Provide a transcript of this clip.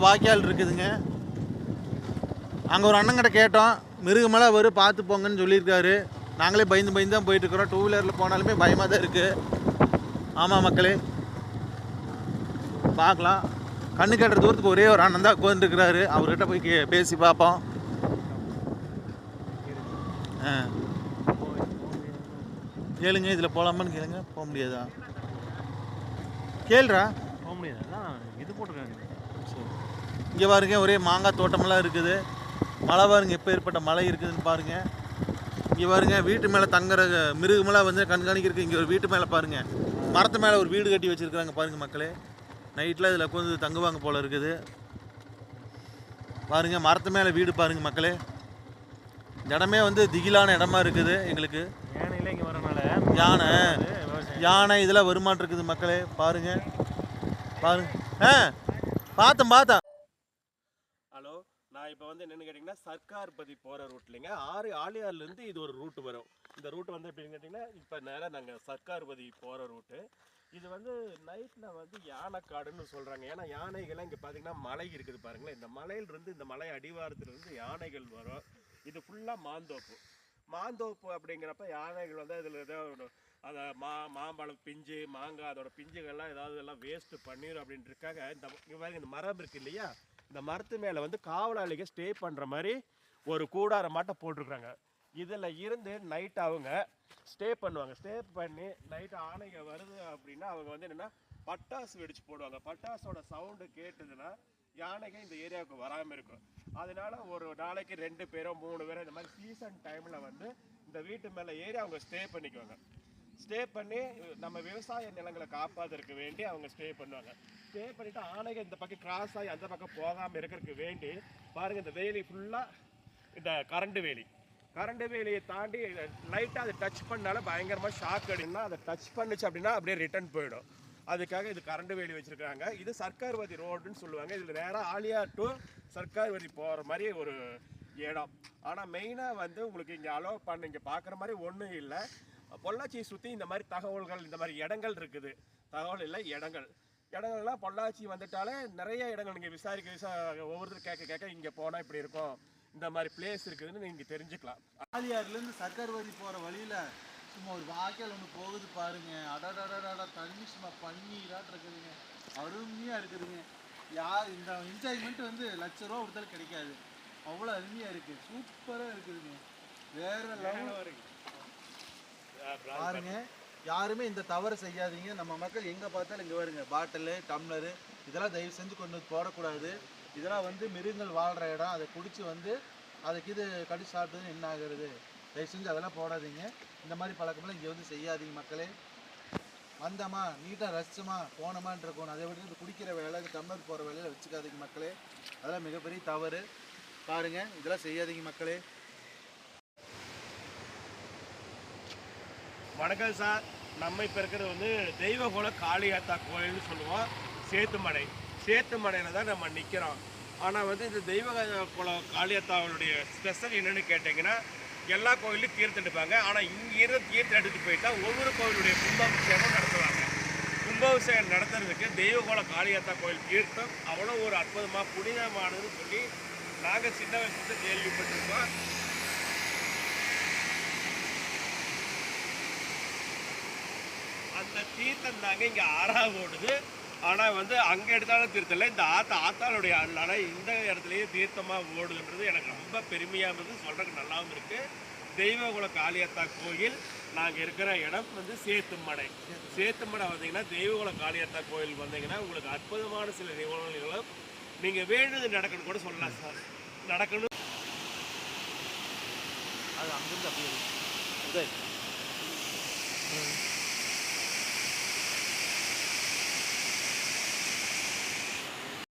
வாய்க்கால் இருக்குதுங்க. அங்கே ஒரு அண்ணங்கிட்ட கேட்டோம் மிருகமலை வரும் பார்த்து போங்கன்னு சொல்லியிருக்காரு. நாங்களே பயந்து பயந்து தான் போயிட்டுருக்குறோம் டூ வீலரில் போனாலுமே பயமாக தான் இருக்குது ஆமாம் மக்களே. பார்க்கலாம் கண்ணு கட்டுற தூரத்துக்கு ஒரே ஒரு அண்ணன் தான் உட்காந்துருக்கிறாரு அவர்கிட்ட போய் கே பேசி பார்ப்போம் ஆ. கேளுங்க இதில் போகலாமான்னு கேளுங்க. போக முடியாதா? கேளுறா போக முடியாதா? இது போட்டிருக்காங்க. இங்கே பாருங்க ஒரே மாங்காய் தோட்டமெல்லாம் இருக்குது. மழை பாருங்க எப்போ ஏற்பட்ட மழை இருக்குதுன்னு பாருங்க. இங்கே பாருங்க வீட்டு மேலே தங்குற மிருகமெல்லாம் வந்து கண்காணிக்கிறதுக்கு இங்கே ஒரு வீட்டு மேலே பாருங்க. மரத்து மேலே ஒரு வீடு கட்டி வச்சிருக்காங்க பாருங்க மக்களே. நைட்டில் இதில் உட்காந்து தங்குவாங்க போல இருக்குது. பாருங்க மரத்து மேலே வீடு பாருங்க மக்களே. இடமே வந்து திகிலான இடமா இருக்குது எங்களுக்கு. யானையில இங்கே வரனால யானை. யானை இதெல்லாம் வருமானம் இருக்குது மக்களே. பாருங்க. பாருங்க. ஆ பார்த்தேன் பார்த்தேன் ஹலோ நான் இப்போ வந்து என்னென்னு கேட்டிங்கன்னா சர்க்கார் பதி போகிற ரூட்லேங்க ஆறு ஆலியார்லேருந்து இது ஒரு ரூட் வரும். இந்த ரூட் வந்து எப்படின்னு கேட்டிங்கன்னா இப்போ நேராக நாங்கள் சர்க்கார் பதி போகிற ரூட்டு இது வந்து நைட்டில் வந்து யானைக்காடுன்னு சொல்கிறாங்க ஏன்னா யானைகள்லாம் இங்கே பார்த்தீங்கன்னா மலை இருக்குது பாருங்களேன். இந்த மலையிலிருந்து இந்த மலை அடிவாரத்துலேருந்து யானைகள் வரும். இது ஃபுல்லாக மாந்தோப்பு. மாந்தோப்பு அப்படிங்கிறப்ப யானைகள் வந்து இதில் ஏதாவது அந்த அதை மா மாம்பழம் பிஞ்சு மாங்காய் அதோட பிஞ்சுகள்லாம் ஏதாவது எல்லாம் வேஸ்ட்டு பண்ணிடும் அப்படின்றதுக்காக இந்த இந்த மரம் இருக்குது இல்லையா? இந்த மரத்து மேலே வந்து காவலாளிக ஸ்டே பண்ணுற மாதிரி ஒரு கூடார மாட்டை போட்டிருக்குறாங்க இதில் இருந்து நைட் அவங்க ஸ்டே பண்ணுவாங்க. ஸ்டே பண்ணி நைட்டு ஆணைங்க வருது அப்படின்னா அவங்க வந்து என்னென்னா பட்டாசு வெடிச்சு போடுவாங்க. பட்டாசோட சவுண்டு கேட்டதுன்னா யானைங்க இந்த ஏரியாவுக்கு வராமல் இருக்கும். அதனால ஒரு நாளைக்கு ரெண்டு பேரோ மூணு பேரோ இந்த மாதிரி சீசன் டைமில் வந்து இந்த வீட்டு மேலே ஏறி அவங்க ஸ்டே பண்ணிக்குவாங்க. ஸ்டே பண்ணி நம்ம விவசாய நிலங்களை காப்பாதற்கு வேண்டி அவங்க ஸ்டே பண்ணுவாங்க. ஸ்டே பண்ணிவிட்டு ஆணைங்க இந்த பக்கம் கிராஸ் ஆகி அந்த பக்கம் போகாமல் இருக்கிறதுக்கு வேண்டி பாருங்கள் இந்த வேலி ஃபுல்லாக இந்த கரண்ட் வேலி. கரண்ட் வேலியை தாண்டி லைட்டாக அதை டச் பண்ணால பயங்கரமாக ஷாக் அடினா அதை டச் பண்ணுச்சு அப்படின்னா அப்படியே ரிட்டர்ன் போயிடும். அதுக்காக இது கரண்ட் வேலி வச்சுருக்காங்க. இது சர்க்கார்வதி ரோடுன்னு சொல்லுவாங்க. இதில் நேராக ஆலியா டு சர்க்கார்வதி போகிற மாதிரி ஒரு இடம். ஆனால் மெயினாக வந்து உங்களுக்கு இங்கே அலோவ் பண்ண இங்கே பார்க்குற மாதிரி ஒன்றும் இல்லை. பொள்ளாச்சியை சுற்றி இந்த மாதிரி தகவல்கள் இந்த மாதிரி இடங்கள் இருக்குது. தகவல் இல்லை இடங்கள். இடங்கள்லாம் பொள்ளாச்சி வந்துட்டாலே நிறைய இடங்கள் நீங்கள் விசாரிக்க விசா ஒவ்வொருத்தர் கேட்க கேட்க இங்கே போனால் இப்படி இருக்கும். இந்த மாதிரி பிளேஸ் இருக்குதுன்னு நீங்கள் தெரிஞ்சுக்கலாம். ஆலியார்லேருந்து சக்கரவதி போகிற வழியில் சும்மா ஒரு வாய்க்கால் ஒன்று போகுது பாருங்க. அடடடடா தண்ணி சும்மா பன்னீராட்டு இருக்குதுங்க அருமையாக இருக்குதுங்க யார் இந்த என்ஜாய்மெண்ட் வந்து லட்ச ரூபா கொடுத்தாலும் கிடைக்காது அவ்வளோ அருமையாக இருக்குது சூப்பராக இருக்குதுங்க வேற லெவல் பாருங்க யாருமே இந்த தவறு செய்யாதீங்க. நம்ம மக்கள் எங்கே பார்த்தாலும் இங்கே வருங்க. பாட்டிலு டம்ளரு இதெல்லாம் தயவு செஞ்சு கொண்டு வந்து போடக்கூடாது. இதெல்லாம் வந்து மிருகங்கள் வாழ்கிற இடம். அதை குடித்து வந்து அதுக்கு இது கடி சாப்பிட்டதுன்னு என்ன ஆகுறது? தயவு செஞ்சு அதெல்லாம் போடாதீங்க. இந்த மாதிரி பழக்கமெல்லாம் இங்கே வந்து செய்யாதீங்க மக்களே. வந்தோமா? நீட்டாக ரசிச்சோமா? போனோமான் இருக்கணும் அதை விட இது குடிக்கிற வேலை இது டம்ளர் போகிற வேலையில் வச்சுக்காதீங்க மக்களே. அதெல்லாம் மிகப்பெரிய தவறு. பாருங்கள் இதெல்லாம் செய்யாதீங்க மக்களே. வணக்கம் சார். நம்ம இப்போ இருக்கிறது வந்து தெய்வகுல காளியாத்தா கோயில்னு சொல்லுவோம். சேத்துமடை. சேத்துமடையில் தான் நம்ம நிற்கிறோம் ஆனால் வந்து இந்த தெய்வ குல காளியாத்தாவுடைய ஸ்பெஷல் என்னென்னு கேட்டிங்கன்னா எல்லா கோயிலும் தீர்த்தம் எடுப்பாங்க ஆனால் இங்கேருந்து தீர்த்தம் எடுத்துட்டு போயிட்டா ஒவ்வொரு கோயிலுடைய கும்பாபிஷேகம் நடத்துவாங்க. கும்பாபிஷேகம் நடத்துறதுக்கு தெய்வகுல காளியாத்தா கோயில் தீர்த்தம் அவ்வளோ ஒரு அற்புதமாக புனிதமானதுன்னு சொல்லி நாங்கள் சின்ன வயசுல கேள்விப்பட்டிருக்கோம் அந்த தீர்த்தம் தாங்க இங்கே ஆறாக ஓடுது ஆனால் வந்து அங்கே எடுத்தாலும் தீர்த்தம் இல்லை. இந்த ஆத்தா ஆத்தாளுடைய அருளால இந்த இடத்துலையே தீர்த்தமாக ஓடுதுன்றது எனக்கு ரொம்ப பெருமையாக இருந்தது. சொல்கிறதுக்கு நல்லாவும் இருக்குது தெய்வகுல காளியத்தா கோயில் நாங்கள் இருக்கிற இடம் வந்து சேத்துமடை. சேத்துமடை வந்தீங்கன்னா தெய்வகுல காளியத்தா கோயில் வந்தீங்கன்னா உங்களுக்கு அற்புதமான சில நிகழ்வுகளும் நீங்கள் வேண்டுது நடக்கணும் கூட சொல்லலாம் சார். நடக்கணும். அது அங்கிருந்து அப்படியே